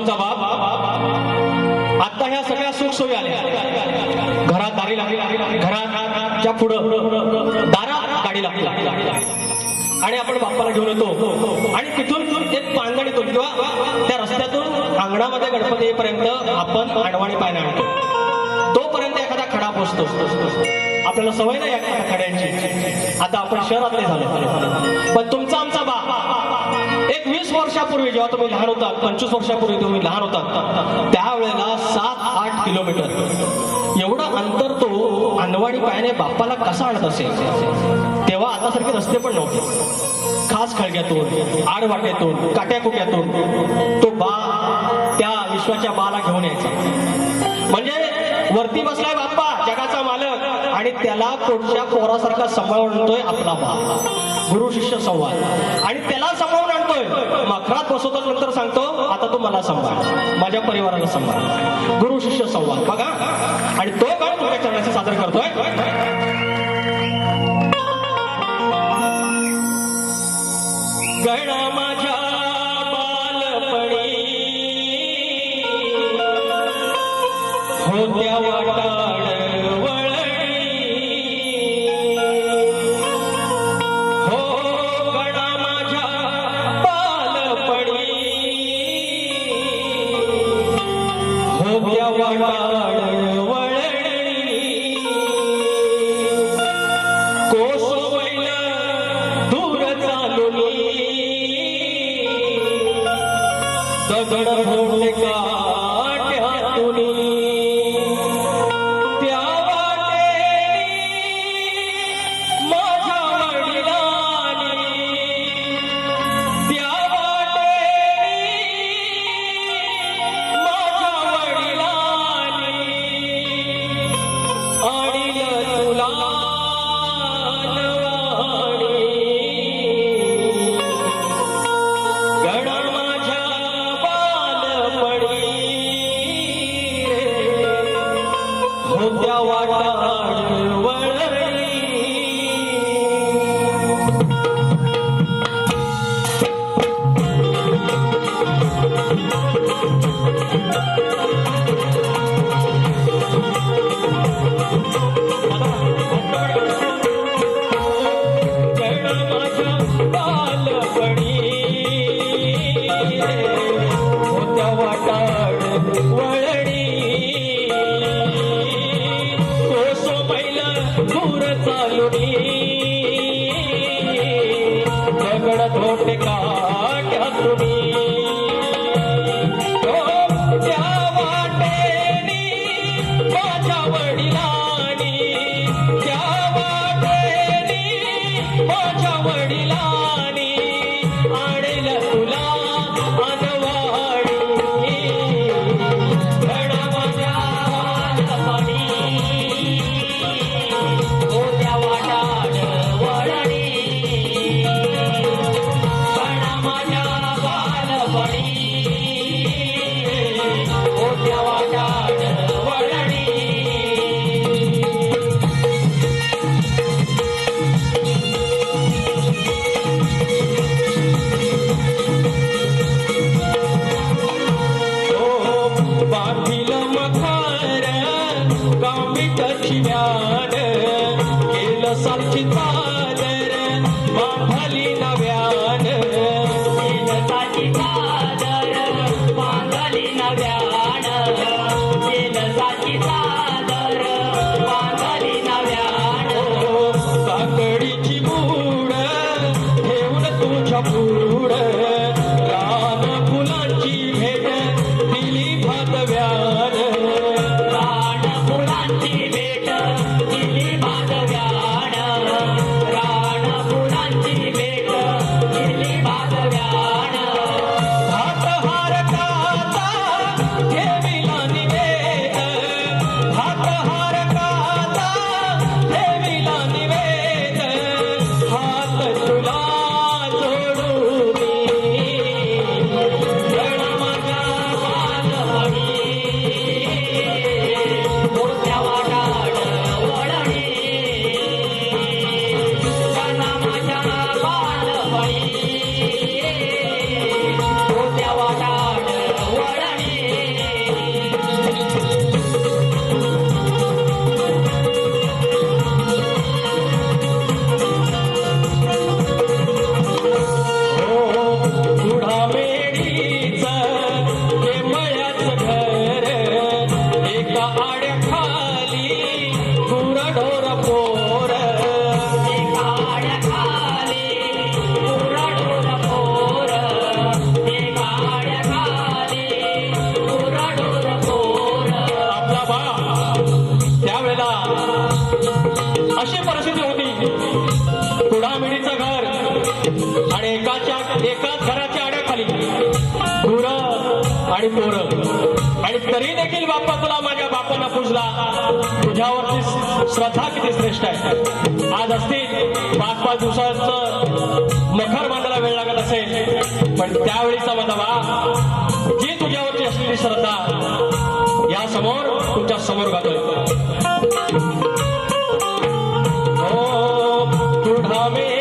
आमचा बाप आता ह्या सगळ्या सुख सोयी आल्या. घरात दारी लागली. घराच्या पुढं दारात गाडी लागली. आणि आपण बाप्पाला घेऊन येतो. आणि तिथून एक पांगण येतो किंवा त्या रस्त्यातून अंगणामध्ये गणपती येईपर्यंत आपण आडवाणी पाहायला आणतो. तोपर्यंत एखादा खडा पोचतो. आपल्याला सवय नाही एखाद्या खड्यांची. आता आपण शहरातले झालो. पण तुमचा आमचा बाप वीस वर्षापूर्वी जेव्हा तुम्ही लहान होतात पंचवीस वर्षापूर्वी तुम्ही लहान होतात त्यावेळेला सात आठ किलोमीटर. एवढं अंतर तो अनवाणी पायाने बाप्पाला कसा आणत असेल? तेव्हा आतासारखे रस्ते पण नव्हते. खास खळग्यातून आडवाट्यातून काट्याकुट्यातून तो बा त्या विश्वाच्या बाला घेऊन यायचा. म्हणजे वरती बसलाय बाप्पा जगाचा मालक आणि त्याला कोणत्या पोरासारखा सांभाळून आपला बा. गुरु शिष्य संवाद. आणि त्याला सांभाळून आणतोय मखरात बसवतो नंतर सांगतो आता तो मला सांभाळ. माझ्या परिवाराला सांभाळ. गुरु शिष्य संवाद. बघा. आणि तो काय तुमच्या चरणाशी सादर करतोय? गणा माझ्या बालपणी. होत्या वाटा न धोटे का क्या अशी परिस्थिती होती. कुडामिडीचं घर आणि एकाच्या एकाच घराच्या आड्याखाली गुर आणि पोरं. आणि तरी देखील बाप्पा तुला माझ्या बापांना पुजला. तुझ्यावरती श्रद्धा किती श्रेष्ठ आहे. आज असतील पाच पाच दिवसाचं मखर बांधायला वेळ लागत असेल पण त्यावेळीचा बदवा जी तुझ्यावरची असलेली श्रद्धा यासमोर तुमच्यासमोर घातली Amen.